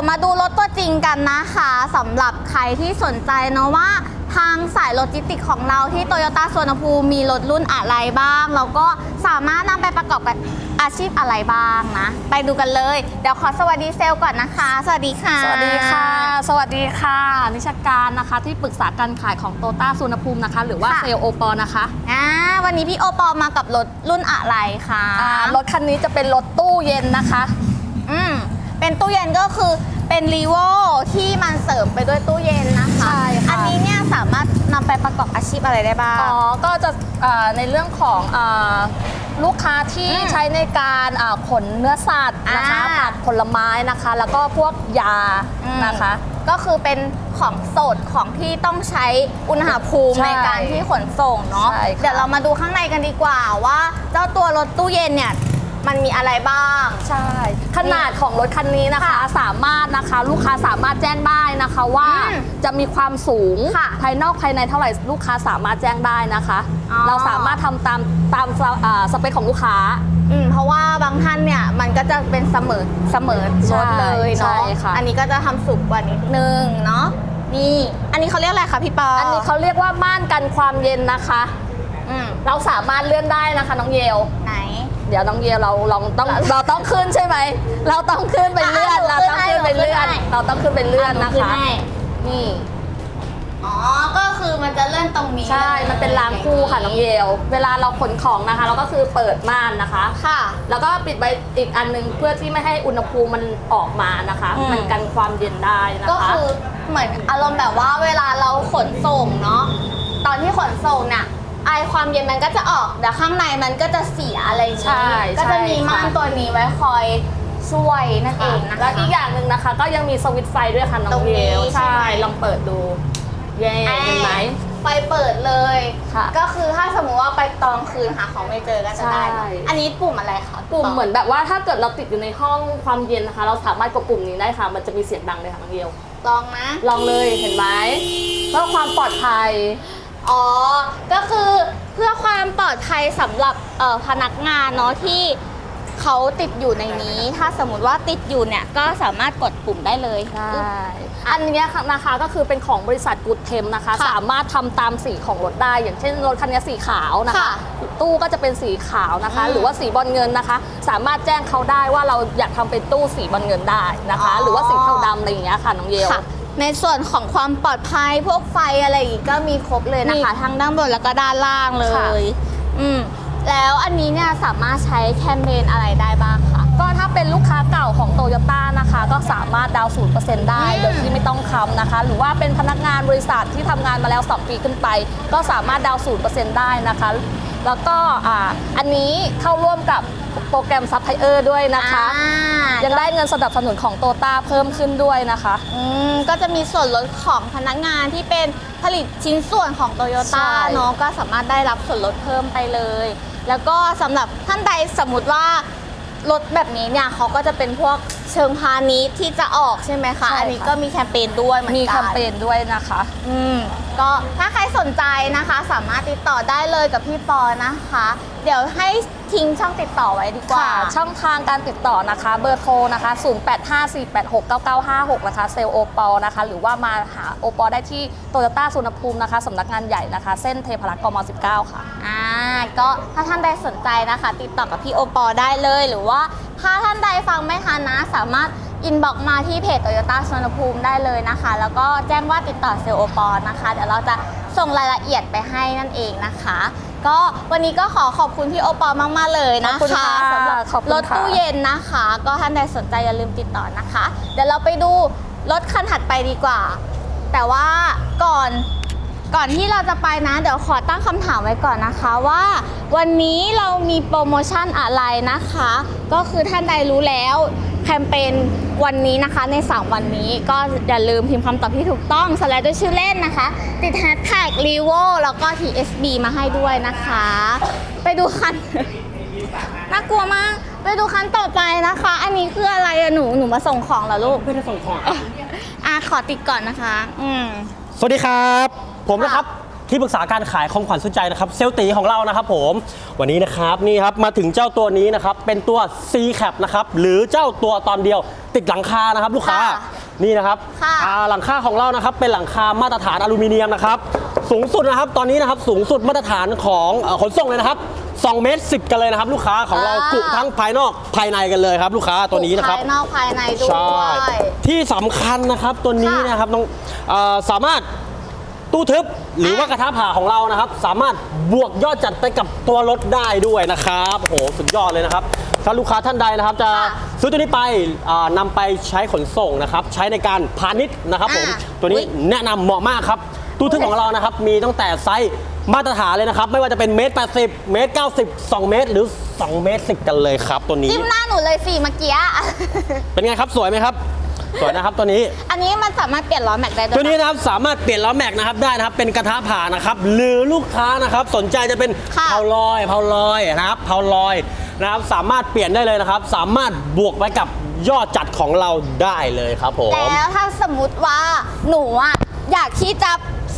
ยวมาดูรถตัวจริงกันนะคะสำหรับใครที่สนใจเนาะว่าทางสายโลจิสติกของเราที่โตโยต้าสวนภูมิมีรถรุ่นอะไรบ้าง แล้วก็สามารถนำไปประกอบกับอาชีพอะไรบ้างนะ ไปดูกันเลย เดี๋ยวขอสวัสดีเซลล์ก่อนนะคะ สวัสดีค่ะ สวัสดีค่ะ สวัสดีค่ะ นิชการนะคะที่ปรึกษาการขายของโตต้าสุนภูมินะคะ หรือว่าค่ะเซลโอปอนะคะอ่าวันนี้พี่โอปอลมากับรถรุ่นอะไรคะอ่ารถคันนี้จะเป็นรถตู้เย็นนะคะอืม เป็นตู้เย็นก็คือเป็นรีโวที่มันเสริมไปด้วยตู้เย็นนะคะ ใช่ค่ะ อันนี้เนี่ยสามารถนำไปประกอบอาชีพอะไรได้บ้าง อ๋อ ก็จะอ่าในเรื่องของอาลูกค้าที่อืมใช้ในการอ่าขนเนื้อสัตว์นะคะอ่า ผักผลไม้นะคะ แล้วก็พวกยาอืมนะคะ ก็คือเป็นของสดของที่ต้องใช้อุณหภูมิใช่ในการที่ขนส่งเนาะใช่ค่ะ เดี๋ยวเรามาดูข้างในกันดีกว่าว่า เจ้าตัวรถตู้เย็นเนี่ย มันมีอะไรบ้าง ใช่ ขนาดของรถคันนี้นะคะค่ะสามารถนะคะ ลูกค้าสามารถแจ้งได้นะคะว่าอืมจะมีความสูงค่ะภายนอกภายในเท่าไหร่ลูกค้าสามารถแจ้งได้นะคะ อ๋อ เราสามารถทำตามตามอ่าสเปคของลูกค้า อืมเพราะว่าบางท่านเนี่ยมันก็จะเป็นเสมอเสมอรถเลยใช่เนาะค่ะ อันนี้ก็จะทำสูงกว่านิดนึงเนาะนี่อันนี้เขาเรียกอะไรคะพี่ปออัอันนี้เขาเรียกว่าม่านกันความเย็นนะคะ อืมเราสามารถเลื่อนได้นะคะน้องเยล ไหน เดี๋ยวน้องเยลเราเราต้องเราเราต้องขึ้นใช่ไหม เราต้องขึ้นไปเลื่อนอะเราต้องขึ้นไปเลื่อนหนูขึ้นให้เราต้องขึ้นไปเลื่อนอ่นะหขึ้คะให้นี่ อ๋อ ก็คือมันจะเลื่อนตรงนี้ ใช่ มันเป็นรางคู่ค่ะน้องเยล เวลาเราขนของนะคะ เราก็คือเปิดม่านนะคะ ค่ะ แล้วก็ปิดไปอีกอันหนึงเพื่อที่ไม่ให้อุณหภูมิมันออกมานะคะอืมมันกันความเย็นได้นะคะ ก็คือเหมือนอารมณ์แบบว่าเวลาเราขนส่งเนาะ ตอนที่ขนส่งเนี่ย ไอความเย็นมันก็จะออกแต่ข้างในมันก็จะเสียอะไรอย่างใช่นี้ก็จะมีใช่ค่ะม่านตัวนี้ไว้คอยช่วยนั่นเองนะคะ แล้วอีกอย่างหนึ่งนะคะ ก็ยังมีสวิตช์ไฟด้วยค่ะน้ตอรงงนี้เยลใช่ใช่ไหม ลองเปิดดู เย้เห็นไหม ไฟเปิดเลย ค่ะ ก็คือถ้าสมมุติว่าไปตอนคืนหาของไม่เจอก็จะได้ใช่ อันนี้ปุ่มอะไรคะปุ่มเหมือนแบบว่าถ้าเกิดเราติดอยู่ในห้องความเย็นนะคะ เราสามารถกดปุ่มนี้ได้ค่ะ มันจะมีเสียงดังเลยค่ะน้องเยลลองนะ ลองเลยเห็นไหมเพื่อความปลอดภัย อ๋อ ก็คือเพื่อความปลอดภัยสำหรับเอ่อพนักงานเนาะที่เขาติดอยู่ในนี้ ถ้าสมมติว่าติดอยู่เนี่ยก็สามารถกดปุ่มได้เลยใช่ อันเนี้ยค่ะนะคะก็คือเป็นของบริษัทกูดเทมนะคะ ค่ะสามารถทำตามสีของรถได้ อย่างเช่นรถคันนี้สีขาวนะคะ ค่ะตู้ก็จะเป็นสีขาวนะคะ อืมหรือว่าสีบอลเงินนะคะ สามารถแจ้งเขาได้ว่าเราอยากทำเป็นตู้สีบอลเงินได้นะคะ อ๋อหรือว่าสีเทาดำอะไรอย่างเงี้ยค่ะน้องเยลค่ะ ในส่วนของความปลอดภัยพวกไฟอะไรอย่างงี้ก็มีครบเลยนะคะมีทั้งด้านบนแล้วก็ด้านล่างเลค่ะ ย อืมแล้วอันนี้เนี่ยสามารถใช้แคมเปญอะไรได้บ้างคะ ก็ถ้าเป็นลูกค้าเก่าของโตโยต้านะคะ ก็สามารถดาวศูนย์เปอร์เซ็นต์ได้อืม โดยที่ไม่ต้องคำนะคะ หรือว่าเป็นพนักงานบริษัทที่ทำงานมาแล้ว 2 ปีขึ้นไป ก็สามารถดาวศูนย์เปอร์เซ็นต์ได้นะคะ แล้วก็อ่าอันนี้เข้าร่วมกับโปรแกรมซัพพลายเออร์ด้วยนะคะ อ่ายังได้เงินสนับสนุนของโตต้าเพิ่มขึ้นด้วยนะคะ อืมก็จะมีส่วนลดของพนักงานที่เป็นผลิตชิ้นส่วนของโตโยต้าใช่ เนาะก็สามารถได้รับส่วนลดเพิ่มไปเลย แล้วก็สำหรับท่านใดสมมติว่ารถแบบนี้เนี่ยเขาก็จะเป็นพวก เชิงพาณิชย์ที่จะออกใช่ไหมคะ ใช่ค่ะ อันนี้ก็มีแคมเปญด้วยเหมือนกันมีแคมเปญด้วยนะคะ อืมก็ถ้าใครสนใจนะคะ สามารถติดต่อได้เลยกับพี่ปอนะคะ เดี๋ยวให้ทิ้งช่องติดต่อไว้ดีกว่า ค่ะช่องทางการติดต่อนะคะ เบอร์โทรนะคะ 0854869956 นะคะ เซลล์โอปอลนะคะ หรือว่ามาหาโอปอลได้ที่โตโยต้าสุนภูมินะคะสำนักงานใหญ่นะคะ เส้นเทพรักษ์กม 19 ค่ะ อ่าก็ถ้าท่านใดสนใจนะคะ ติดต่อกับพี่โอปอได้เลย หรือว่า ถ้าท่านใดฟังไม่ทันนะ สามารถอินบ็อกมาที่เพจโตโยต้าสวนภูมิได้เลยนะคะ แล้วก็แจ้งว่าติดต่อเซลล์โอปอนะคะ เดี๋ยวเราจะส่งรายละเอียดไปให้นั่นเองนะคะ ก็วันนี้ก็ขอขอบคุณพี่โอปอมาก ๆ เลยนะขอบคุณคะค่ะสำหรับขอบคุณรถค่ะ ตู้เย็นนะคะ ก็ท่านใดสนใจอย่าลืมติดต่อนะคะ เดี๋ยวเราไปดูรถคันถัดไปดีกว่า แต่ว่าก่อน ก่อนที่เราจะไปนะ เดี๋ยวขอตั้งคำถามไว้ก่อนนะคะว่า วันนี้เรามีโปรโมชั่นอะไรนะคะ ก็คือท่านใดรู้แล้วแคมเปญวันนี้นะคะใน 3 วันนี้ก็อย่าลืมพิมพ์คำตอบที่ถูกต้องสไลด์ด้วยชื่อเล่นนะคะ ติดแฮชแท็ก r e v o แล้วก็ TSB มาให้ด้วยนะคะ ไปดูคัน น่ากลัวมาก ไปดูคันต่อไปนะคะ อันนี้คืออะไรอะหนูหนูมาส่งของเหรอลูกไม่ได้ส่งของอะขอติดก่อนนะคะ อืมสวัสดีครับ ผมนะครับคที่ปรึกษาการขายของขวัญสุดใจนะครับเซลตีของเรานะครับผมวันนี้นะครับนี่ครับมาถึงเจ้าตัวนี้นะครับเป็นตัว C Cap นะครับหรือเจ้าตัวตอนเดียวติดหลังคานะครับลูกค้าค่ะนี่นะครับค่ะอ่าหลังคาของเรานะครับเป็นหลังคามาตรฐานอลูมิเนียมนะครับสูงสุดนะครับตอนนี้นะครับสูงสุดมาตรฐานของเอ่อขนส่งเลยนะครับ2เมตร10 กันเลยนะครับ ลูกค้าของเราอ่า กุทั้งภายนอกภายในกันเลยครับลูกค้าตัวนี้นะครับ ภายนอกภายในด้วใช่ย ที่สำคัญนะครับตัวนี้ค่ะนะครับน้องเออสามารถ ตู้ทึบหรือว่ากระทะผ่าของเรานะครับ สามารถบวกยอดจัดไปกับตัวรถได้ด้วยนะครับโอ้โหสุดยอดเลยนะครับถ้าลูกค้าท่านใดนะครับ จะค่ะซื้อตัวนี้ไปอ่านำไปใช้ขนส่งนะครับ ใช้ในการพาณิชย์นะครับผมอ่าตัวนี้อุ๊ยแนะนำเหมาะมากครับ ตู้ทึบของเรานะครับ มีตั้งแต่ไซส์มาตรฐานเลยนะครับ ไม่ว่าจะเป็นเมตร 80 เมตร 90 2 เมตร หรือ 2 เมตร10กันเลยครับ ตัวนี้จิ้มหน้าหนูเลยสิเมื่อกี้เป็นไงครับสวยไหมครับ สวยนะครับตัวนี้ อันนี้มันสามารถเปลี่ยนล้อแม็กได้ด้วยตัวนี้นะนะครับสามารถเปลี่ยนล้อแม็กนะครับได้นะครับเป็นกระทะผ่านะครับหรือลูกค้านะครับสนใจจะเป็นค่ะ เผาลอยเผาลอยนะครับเผาลอยนะครับสามารถเปลี่ยนได้เลยนะครับ สามารถบวกไว้กับยอดจัดของเราได้เลยครับผม แล้วถ้าสมมติว่าหนูอะอยากที่จะ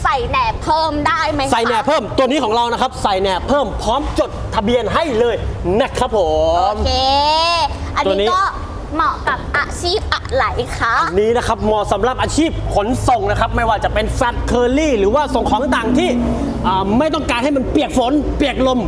ใส่แหนบเพิ่มได้ไหมคะใส่แหนบเพิ่มตัวนี้ของเรานะครับ ใส่แหนบเพิ่มพร้อมจดทะเบียนให้เลยนะครับผโอม เค อันตัวนี้นี้ก็ เหมาะกับอาชีพอะไรคะนี้นะครับเหมาะสำหรับอาชีพขนส่งนะครับ ไม่ว่าจะเป็นแฟตเคอรี่หรือว่าส่งของต่างๆที่อ่าไม่ต้องการให้มันเปียกฝน เปียกลม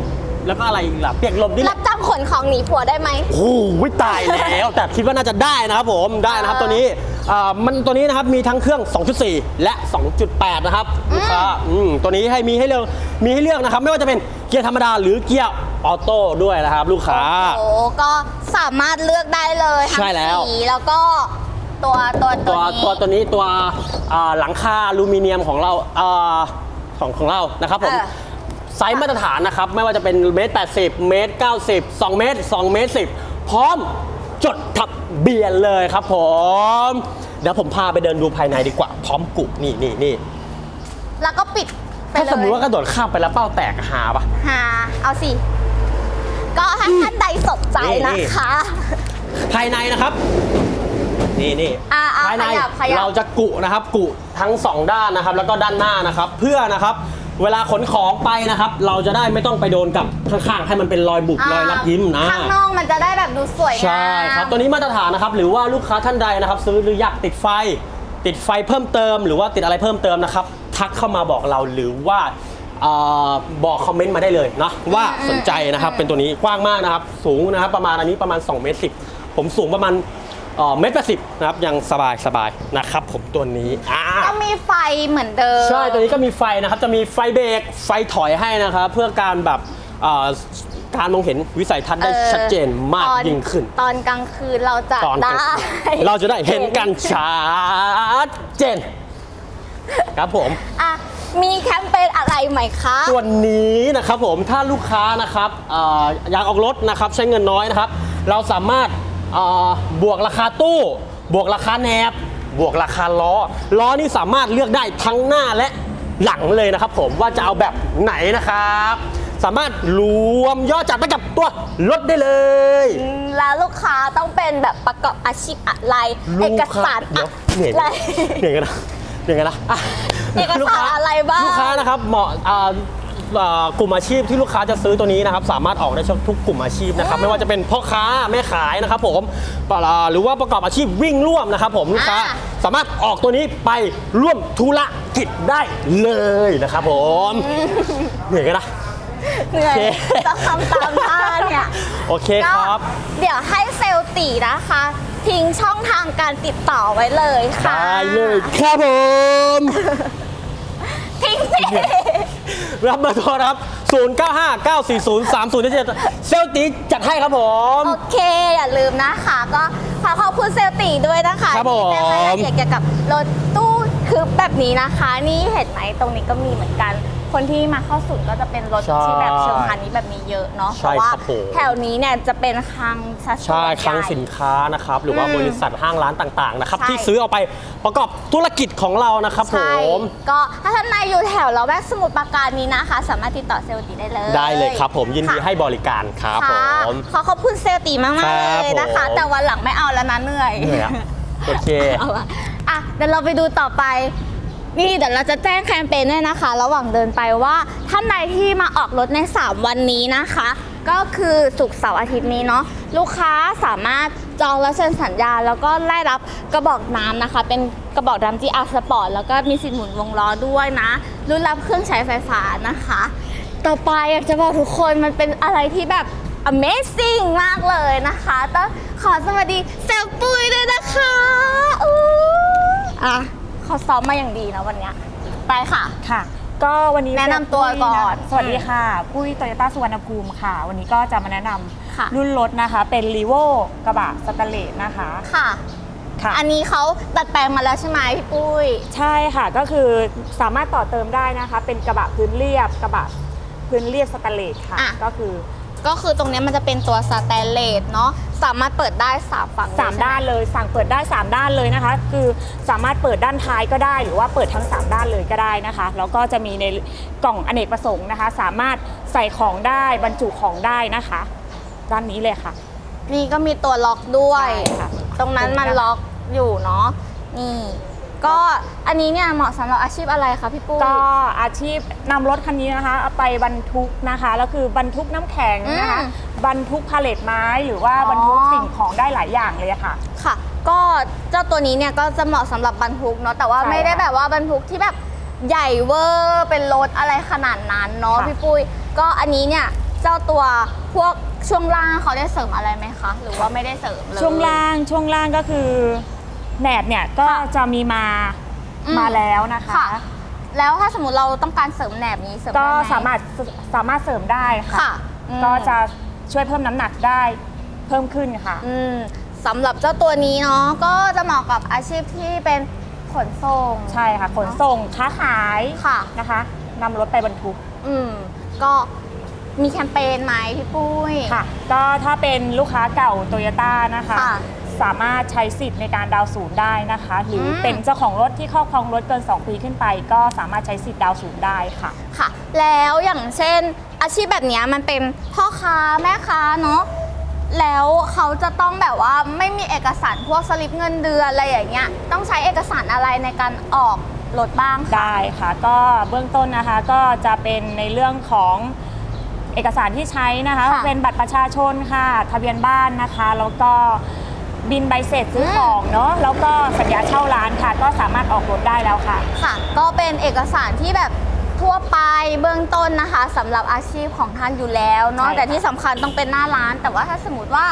แล้วก็อะไรอีกล่ะเปียกลมนี่แหรัละบจ้างขนของหนีผัวได้ไหม โอ้โหตายแล้ว แต่คิดว่าน่าจะได้นะครับผมได้นะครับเออตัวนี้อ่ามันตัวนี้นะครับมีทั้งเครื่อง 2.4 และ 2.8 นะครับลูกค้าอืมตัวนี้ให้มีให้เลือกมีให้เลือกนะครับ ไม่ว่าจะเป็นเกียร์ธรรมดาหรือเกียร์ ออโต้ด้วยนะครับลูกค้า โอ้ก็สามารถเลือกได้เลยทั้งใช่แล้ว สีแล้วก็ตัวตัวตัวนี้ตัวตัวนี้ตัวอ่าหลังคาอลูมิเนียมของเราอ่าของของเรานะครับผม เออ ไซส์มาตรฐานนะครับ ไม่ว่าจะเป็นเมตร 80 เมตร 90 2 เมตร 2 เมตร 10 พร้อมจดทะเบียนเลยครับผม เดี๋ยวผมพาไปเดินดูภายในดีกว่า พร้อมกุนี่นี่นี่แล้วก็ปิดไปถ้าเลยสมมติว่ากระโดดข้ามไปแล้วเป้าแตกหาปะหาเอาสิ ก็ถ้าท่านใดสนใจนี่นะคะ ภายในนะครับ นี่นี่อ่าอ่าภายในขยับขยับ เราจะกุนะครับ กุทั้งสองด้านนะครับ แล้วก็ด้านหน้านะครับ เพื่อนะครับ เวลาขนของไปนะครับ เราจะได้ไม่ต้องไปโดนกับข้างๆให้มันเป็นรอยบุบรอยรับยิ้มนะ ข้างนอกมันจะได้แบบดูสวยงาม ใช่ครับตัวนี้มาตรฐานนะครับ หรือว่าลูกค้าท่านใดนะครับ ซื้อหรืออยากติดไฟ ติดไฟเพิ่มเติม หรือว่าติดอะไรเพิ่มเติมนะครับ ทักเข้ามาบอกเราหรือว่าเอ่อ บอกคอมเมนต์มาได้เลยนะว่าสนใจนะครับเป็นตัวนี้กว้างมากนะครับ สูงนะครับประมาณอันนี้ประมาณ2เมตรสิผมสูงประมาณเอ่อเมตรแปดสิบนะครับยังสบายสบายนะครับ ผมตัวนี้อ่าก็มีไฟเหมือนเดิมใช่ตัวนี้ก็มีไฟนะครับจะมีไฟเบรกไฟถอยให้นะครับเพื่อการแบบเอ่อการมองเห็นวิสัยทัศน์ได้ออชัดเจนมากตอนยิ่งขึ้น ตอนกลางคืนเราจะตอนกได้ลางคืนเราจะได้เห็นกันชัดเจน ครับผมอะ มีแคมเปญอะไรไหมคะ ส่วนนี้นะครับผมถ้าลูกค้านะครับเอ่ออยากออกรถนะครับใช้เงินน้อยนะครับ เราสามารถเอ่อบวกราคาตู้ บวกราคาแหนบ บวกราคาล้อ ล้อนี่สามารถเลือกได้ทั้งหน้าและหลังเลยนะครับผมว่าจะเอาแบบไหนนะครับ สามารถรวมยอดจัดไปกับตัวรถได้เลยแล้วลูกค้าต้องเป็นแบบประกอบอาชีพอะไรลูเอกค้สารเดี๋ยวเหนื่อยอะไรเหนื่อยกันนะเหนื่อยกันนะอะ เอกสารลูค้อะไรบ้าง ลูกค้านะครับเหมาะอ่าอ่ากลุ่มอาชีพที่ลูกค้าจะซื้อตัวนี้นะครับสามารถออกได้ทุกกลุ่มอาชีพนะครับไม่ว่าจะเป็นพ่อค้าแม่ขายนะครับผมอ่าหรือว่าประกอบอาชีพวิ่งร่วมนะครับผมลูกค้าอ่า สามารถออกตัวนี้ไปร่วมธุรกิจได้เลยนะครับผมเหนื่อยกันนะ เหนื่อยโอเค จะทำตามท่าเนี่ย โอเคครับ ก็เดี๋ยวให้เซลล์ตีนะคะ ทิ้งช่องทางการติดต่อไว้เลยค่ะได้เลยครับผม ทิ้งสิรับเบอร์โทรนะครับ 0959403077 เซลตีจัดให้ครับผม โอเค อย่าลืมนะคะก็ขอขอบคุณเซลล์ตีด้วยนะคะครับผม ที่ได้รายละเอียดเกี่ยวกับรถตู้คึบแบบนี้นะคะ นี่เห็นไหมตรงนี้ก็มีเหมือนกัน คนที่มาเข้าศูนย์ก็จะเป็นรถใช่ที่แบบเชิงพาณิชย์แบบนี้เยอะเนาะเพใช่ราะว่าครับผม แถวนี้เนี่ยจะเป็นคลังสัดส่วนใช่คลังใหญ่ สินค้านะครับ หรือว่าอืมบริษัทห้างร้านต่างๆนะครับ ใช่ ที่ซื้อเอาไปประกอบธุรกิจของเรานะครับผใช่ม ก็ถ้าท่านนายอยู่แถวละแวกสมุทรปราการนี้นะคะ สามารถติดต่อเซลล์ตีได้เลยได้เลยครับผมยินดีค่ะ ให้บริการครับผค่ะม ขอขอบคุณเซลล์ตีมากครัๆบเลยนะคะ ผม แต่วันหลังไม่เอาแล้วนะเหนื่อย เหนื่อยอะโอเค เอาอะอะเดี๋ยวเราไปดูต่อไป นี่เดี๋ยวเราจะแจ้งแคมเปญด้วยนะคะ ระหว่างเดินไปว่าท่านใดที่มาออกรถใน 3 วันนี้นะคะ ก็คือศุกร์เสาร์อาทิตย์นี้เนาะลูกค้าสามารถจองและเซ็นสัญญา แล้วก็ได้รับกระบอกน้ำนะคะ เป็นกระบอกน้ำ GR Sport แล้วก็มีสิทธิ์หมุนวงล้อด้วยนะรุ่นรับเครื่องใช้ไฟฟ้านะคะ ต่อไปอยากจะบอกทุกคนมันเป็นอะไรที่แบบ amazing มากเลยนะคะต้องขอสวัสดีเซลปุยด้วยนะคะอะ เขาซ้อมมาอย่างดีนะวันเนี้ยไปค่ะ ค่ะ ก็วันนี้แนะนำตัวก่อนสวัสดีค่ะ ปุ้ยโตโยต้าสุวรรณภูมิค่ะ วันนี้ก็จะมาแนะนำค่ะรุ่นรถนะคะ เป็นรีโวกระบะสแตนเลสนะคะ ค่ะ ค่ะ อันนี้เขาดัดแปลงมาแล้วใช่ไหมพี่ปุ้ย ใช่ค่ะก็คือสามารถต่อเติมได้นะคะ เป็นกระบะพื้นเรียบกระบะพื้นเรียบสแตนเลสค่ะ อะ ก็คือ ก็คือตรงเนี้ยมันจะเป็นตัวสแตนเลสเนาะสามารถเปิดได้สามฝั่งเลยสามใช่ไหด้านเลยสั่งเปิดได้ 3 ด้านเลยนะคะ คือสามารถเปิดด้านท้ายก็ได้ หรือว่าเปิดทั้ง 3 ด้านเลยก็ได้นะคะแล้วก็จะมีในกล่องอเนกประสงค์นะคะ สามารถใส่ของได้บรรจุของได้นะคะ ด้านนี้เลยค่ะนี่ก็มีตัวล็อกด้วย ใช่ค่ะ ตรงนั้นมันล็อกอยู่เนาะนี่ ก็อันนี้เนี่ยเหมาะสำหรับอาชีพอะไรคะพี่ปุ้ย ก็อาชีพนำรถคันนี้นะคะเอาไปบรรทุกนะคะแล้วคือบรรทุกน้ำแข็งนะคะอืมบรรทุกพาเลทไม้หรือว่าอ๋อ บรรทุกสิ่งของได้หลายอย่างเลยอะค่ะ ค่ะ ก็เจ้าตัวนี้เนี่ยก็จะเหมาะสำหรับบรรทุกเนาะแต่ว่าใช่ไม่ได้ค่ะแบบว่าบรรทุกที่แบบใหญ่เวอร์เป็นรถอะไรขนาดนั้นเนาะค่ะ พี่ปุ้ย ก็อันนี้เนี่ยเจ้าตัวพวกช่วงล่างเขาได้เสริมอะไรไหมคะ หรือว่าไม่ได้เสริมเลย ช่วงล่างช่วงล่างก็คือ แหนบเนี่ยก็ค่ะจะมีมาอืม มาแล้วนะคะ ค่ะ แล้วถ้าสมมติเราต้องการเสริมแหนบนี้เสริมก็ได้ไหสามารถสามารถเสริมได้ค่ะ ค่ะอืมก็จะช่วยเพิ่มน้ำหนักได้เพิ่มขึ้นค่ะ อืมสำหรับเจ้าตัวนี้เนาะก็จะเหมาะกับอาชีพที่เป็นขนส่งใช่ค่ะ ขนส่งค้าขายค่ะ นะคะนำรถไปบรรทุก อืมก็มีแคมเปญไหมพี่ปุ้ย ค่ะก็ถ้าเป็นลูกค้าเก่าโตโยต้านะคะ ค่ะ สามารถใช้สิทธิ์ในการดาวน์ศูนย์ได้นะคะ หรืออม เป็นเจ้าของรถที่ครอบครองรถเกิน 2 ปีขึ้นไป ก็สามารถใช้สิทธิ์ดาวน์ศูนย์ได้ค่ะ ค่ะ แล้วอย่างเช่น อาชีพแบบเนี้ยมันเป็นพ่อค้าแม่ค้าเนาะแล้วเขาจะต้องแบบว่าไม่มีเอกสารพวกสลิปเงินเดือนอะไรอย่างเงี้ยต้องใช้เอกสารอะไรในการออกรถบ้างคะ ได้ค่ะ ก็เบื้องต้นนะคะก็จะเป็นในเรื่องของเอกสารที่ใช้นะคะ ค่ะ เป็นบัตรประชาชนค่ะ ทะเบียนบ้านนะคะ แล้วก็ บินใบเสร็จซื้อของเนาะแล้วก็สัญญาเช่าร้านค่ะ ก็สามารถออกรถได้แล้วค่ะ ค่ะ ก็เป็นเอกสารที่แบบทั่วไปเบื้องต้นนะคะสำหรับอาชีพของท่านอยู่แล้วเนาะใช่ค่ะ แต่ที่สำคัญต้องเป็นหน้าร้าน แต่ว่าถ้าสมมติว่า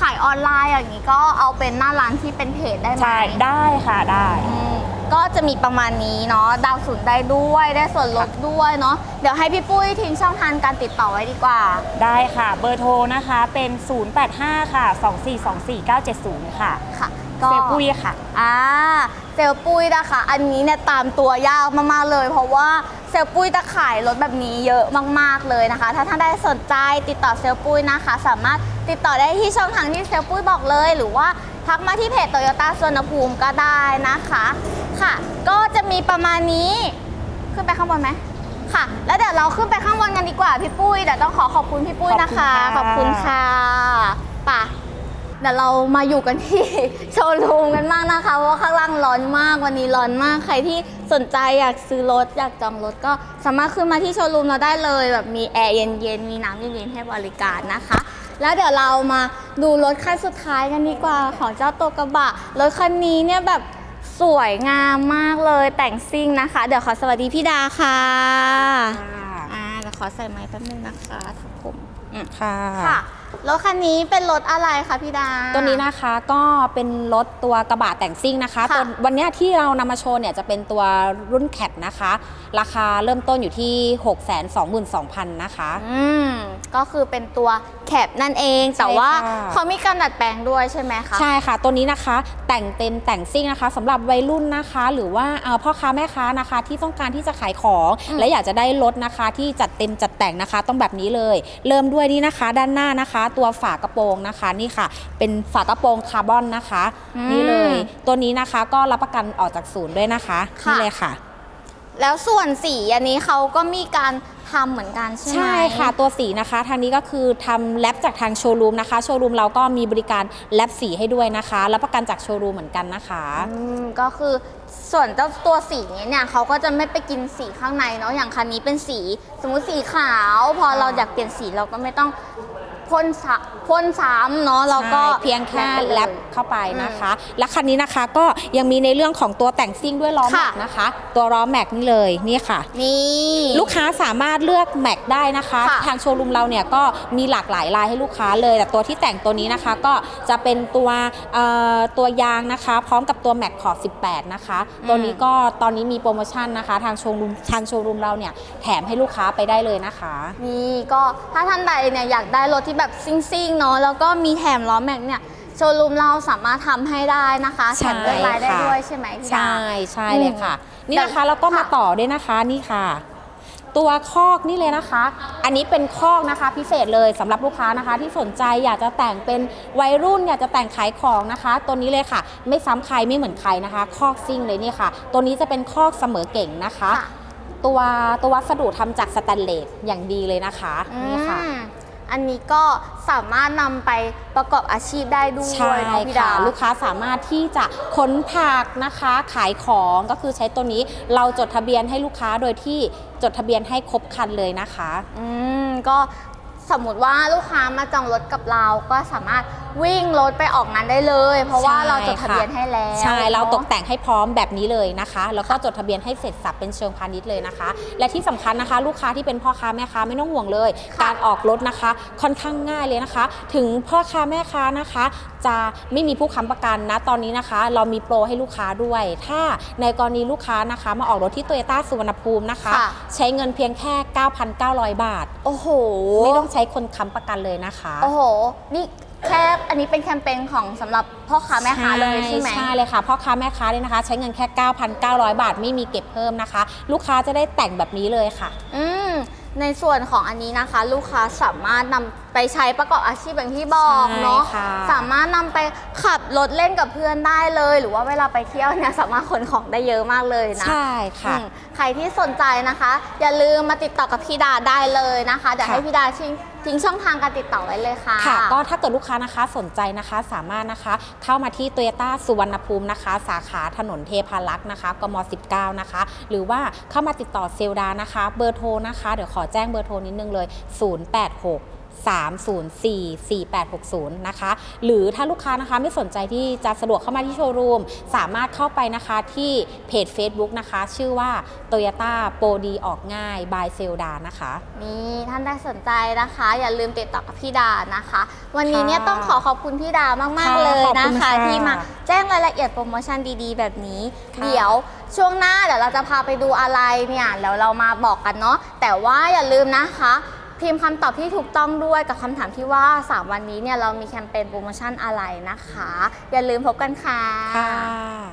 ขายออนไลน์อย่างนี้ก็เอาเป็นหน้าร้านที่เป็นเพจได้ไหมใช่ได้ค่ะได้ อืม ก็จะมีประมาณนี้เนาะดาวศูนย์ได้ด้วยได้ส่วนลดด้วยเนาะเดี๋ยวให้พี่ปุ้ยทิ้งช่องทางการติดต่อไว้ดีกว่า ได้ค่ะ เบอร์โทรนะคะเป็น 085 ค่ะ 2424970 ค่ะค่ะก็เซลปุ้ยค่ะอ่าเซลปุ้ยนะคะอันนี้เนี่ยตามตัวยากมากๆเลย เพราะว่าเซลปุ้ยจะขายรถแบบนี้เยอะมาก ๆเลยนะคะ ถ้าท่านใดสนใจติดต่อเซลปุ้ยนะคะ สามารถติดต่อได้ที่ช่องทางที่เซลปุ้ยบอกเลย หรือว่าทักมาที่เพจโตโยต้าสวนภูมิก็ได้นะคะ ค่ะ ก็จะมีประมาณนี้ ขึ้นไปข้างบนไหมค่ะ แล้วเดี๋ยวเราขึ้นไปข้างบนกันดีกว่าพี่ปุ้ยเดี๋ยวต้องขอขอบคุณพี่ปุ้ยนะคะ ขขออบบคุคุณณค่ะ ค่ะป่ะเดี๋ยวเรามาอยู่กันที่ โชว์รูมกันมากนะคะเพราะว่าข้างล่างร้อนมากวันนี้ร้อนมากใครที่สนใจอยากซื้อรถอยากจองรถก็สามารถขึ้นมาที่โชว์รูมเราได้เลย แบบมีแอร์เย็นๆมีน้ำเย็นๆให้บริการนะคะ แล้วเดี๋ยวเรามาดูรถคันสุดท้ายกันดีกว่าของเจ้าตัวกระบะรถคันนี้เนี่ยแบบ สวยงามมากเลยแต่งซิ่งนะคะ เดี๋ยวขอสวัสดีพี่ดาค่ะอ่าเดี๋ยวขอใส่ไม้แป๊บนึงนะคะทับผมอืมค่ะ ค่ะ รถคันนี้เป็นรถอะไรคะพี่ดา ตัวนี้นะคะก็เป็นรถตัวกระบะแต่งซิ่งนะคะค่ะตัววันเนี้ยที่เรานำมาโชว์เนี่ยจะเป็นตัวรุ่นแคทนะคะ ราคาเริ่มต้นอยู่ที่ 6 2 2 0 0 0 นะคะ อืมก็คือเป็นตัวแคปนั่นเอง แต่ว่าค่ะเขามีการดัดแปลงด้วยใช่ไหมคะ ใช่ค่ะ ตัวนี้นะคะ แต่งเต็มแต่งซิ่งนะคะสำหรับวัยรุ่นนะคะ หรือว่าเอ่อพ่อค้าแม่ค้านะคะที่ต้องการที่จะขายของอืมและอยากจะได้รถนะคะที่จัดเต็มจัดแต่งนะคะ ต้องแบบนี้เลย เริ่มด้วยนี่นะคะ ด้านหน้านะคะตัวฝากระโปรงนะคะนี่ค่ะ เป็นฝากระโปรงคาร์บอนนะคะ อืมนี่เลยตัวนี้นะคะก็รับประกันออกจากศูนย์ด้วยนะคะค่ะ นี่เลยค่ะ แล้วส่วนสีอันนี้เขาก็มีการทำเหมือนกันใช่ไหม ใช่ค่ะตัวสีนะคะ ทางนี้ก็คือทำแลบจากทางโชว์รูมนะคะ โชว์รูมเราก็มีบริการแลบสีให้ด้วยนะคะรับประกันจากโชว์รูมเหมือนกันนะคะ อืมก็คือส่วนเจ้าตัวสีนี้เนี่ยเขาก็จะไม่ไปกินสีข้างในเนาะอย่างคันนี้เป็นสี สมมุติสีขาว พอเราอยากเปลี่ยนสีเราก็ไม่ต้อง พ่นสะพ่นซ้ำเนาะเราก็ใช่เพียงแค่ไปเลยแลบเข้าไปนะคะ และคันนี้นะคะก็ยังมีในเรื่องของตัวแต่งซิ่งด้วยล้อแม็กค่ะนะคะ ตัวล้อแม็กนี่เลยนี่ค่ะ นี่ ลูกค้าสามารถเลือกแม็กได้นะคะ ค่ะทางโชว์รูมเราเนี่ยก็มีหลากหลายลายให้ลูกค้าเลย แต่ตัวที่แต่งตัวนี้นะคะก็จะเป็นตัวเอ่อตัวยางนะคะ พร้อมกับตัวแม็กขอบ 18 นะคะตัวนี้ก็ตอนนี้มีโปรโมชั่นนะคะ ทางโชว์รูมทางโชว์รูมเราเนี่ยแถมให้ลูกค้าไปได้เลยนะคะ นี่ก็ถ้าท่านใดเนี่ยอยากได้รถที่แบบซิ่งๆเนาะแล้วก็มีแถมล้อแม็กเนี่ยโชว์รูมเราสามารถทำให้ได้นะคะแถใช่มเลือกลายได้ค่ะด้วยใช่ไหมพี่ดา ใช่ใช่เลยค่ะ นี่นะคะแต่แล้วก็มาค่ะต่อด้วยนะคะนี่ค่ะ ตัวคอกนี่เลยนะคะ อันนี้เป็นคอกนะคะ พิเศษเลยสำหรับลูกค้านะคะ ที่สนใจอยากจะแต่งเป็นวัยรุ่นอยากจะแต่งขายของนะคะ ตัวนี้เลยค่ะ ไม่ซ้ำใครไม่เหมือนใครนะคะ คอกซิ่งเลยนี่ค่ะ ตัวนี้จะเป็นคอกเสมอเก่งนะคะ ค่ะ ตัวตัววัสดุทำจากสแตนเลสอย่างดีเลยนะคะนี่ค่ะ อืม อันนี้ก็สามารถนำไปประกอบอาชีพได้ด้วยใช่เนาะพี่ดาค่ะลูกค้าสามารถที่จะขนผักนะคะ ขายของก็คือใช้ตัวนี้เราจดทะเบียนให้ลูกค้าโดยที่จดทะเบียนให้ครบคันเลยนะคะ อืมก็สมมติว่าลูกค้ามาจองรถกับเราก็สามารถ วิ่งรถไปออกงานได้เลย เพราะว่าใช่เราจดทะเบียนค่ะให้แล้วใช่เรานอะตกแต่งให้พร้อมแบบนี้เลยนะคะ แล้วก็จดทะเบียนให้เสร็จสับเป็นเชิงพาณิชย์เลยนะคะ และที่สำคัญนะคะ ลูกค้าที่เป็นพ่อค้าแม่ค้าไม่ต้องห่วงเลยค่ะการออกรถนะคะ ค่อนข้างง่ายเลยนะคะ ถึงพ่อค้าแม่ค้านะคะ จะไม่มีผู้ค้ำประกันนะตอนนี้นะคะ เรามีโปรให้ลูกค้าด้วย ถ้าในกรณีลูกค้านะคะมาออกรถที่โตโยต้าสุวรรณภูมินะคะค่ะใช้เงินเพียงแค่ 9,900 บาท โอ้โห ไม่ต้องใช้คนค้ำประกันเลยนะคะ โอ้โห นี่ แค่อันนี้เป็นแคมเปญของสำหรับพ่อค้าแม่ค้าเลยใช่ไหม ใช่เลยค่ะพ่อค้าแม่ค้าเนี่ยนะคะ ใช้เงินแค่ 9,900 บาทไม่มีเก็บเพิ่มนะคะ ลูกค้าจะได้แต่งแบบนี้เลยค่ะ อืมในส่วนของอันนี้นะคะ ลูกค้าสามารถนำไปใช้ประกอบอาชีพอย่างที่บอกใช่เนาะค่ะ สามารถนำไปขับรถเล่นกับเพื่อนได้เลย หรือว่าเวลาไปเที่ยวเนี่ยสามารถขนของได้เยอะมากเลยนะ ใช่ค่ะ อืมใครที่สนใจนะคะ อย่าลืมมาติดต่อกับพี่ดาได้เลยนะคะเดี๋ยวค่ะ ให้พี่ดาทิ้ง ทิ้งช่องทางการติดต่อไว้เลยค่ะ ค่ะ ก็ถ้าเกิดลูกค้านะคะสนใจนะคะสามารถนะคะเข้ามาที่โตโยต้าสุวรรณภูมินะคะ สาขาถนนเทพารักษ์นะคะกม 19 นะคะ หรือว่าเข้ามาติดต่อเซลดานะคะ เบอร์โทรนะคะ เดี๋ยวขอแจ้งเบอร์โทรนิดนึงเลย 086 304 4860 นะคะ หรือถ้าลูกค้านะคะไม่สนใจที่จะสะดวกเข้ามาที่โชว์รูม สามารถเข้าไปนะคะที่เพจ Facebook นะคะ ชื่อว่า Toyota โปรดีออกง่าย บายเซลดานะคะ นี่ท่านได้สนใจนะคะ อย่าลืมติดต่อกับพี่ดานะคะ วันนี้เนี่ยค่ะต้องขอขอบคุณพี่ดามากค่ะๆเลยขอบนะคุณคะค่ะที่มาแจ้งรายละเอียดโปรโมชั่นดีๆ แบบนี้ค่ะเดี๋ยวช่วงหน้าเดี๋ยวเราจะพาไปดูอะไรเนี่ยแล้วเรามาบอกกันเนาะแต่ว่าอย่าลืมนะคะ พิมพ์คำตอบที่ถูกต้องด้วยกับคำถามที่ว่า 3 วันนี้เนี่ยเรามีแคมเปญโปรโมชั่นอะไรนะคะ อย่าลืมพบกันค่ะ ค่ะ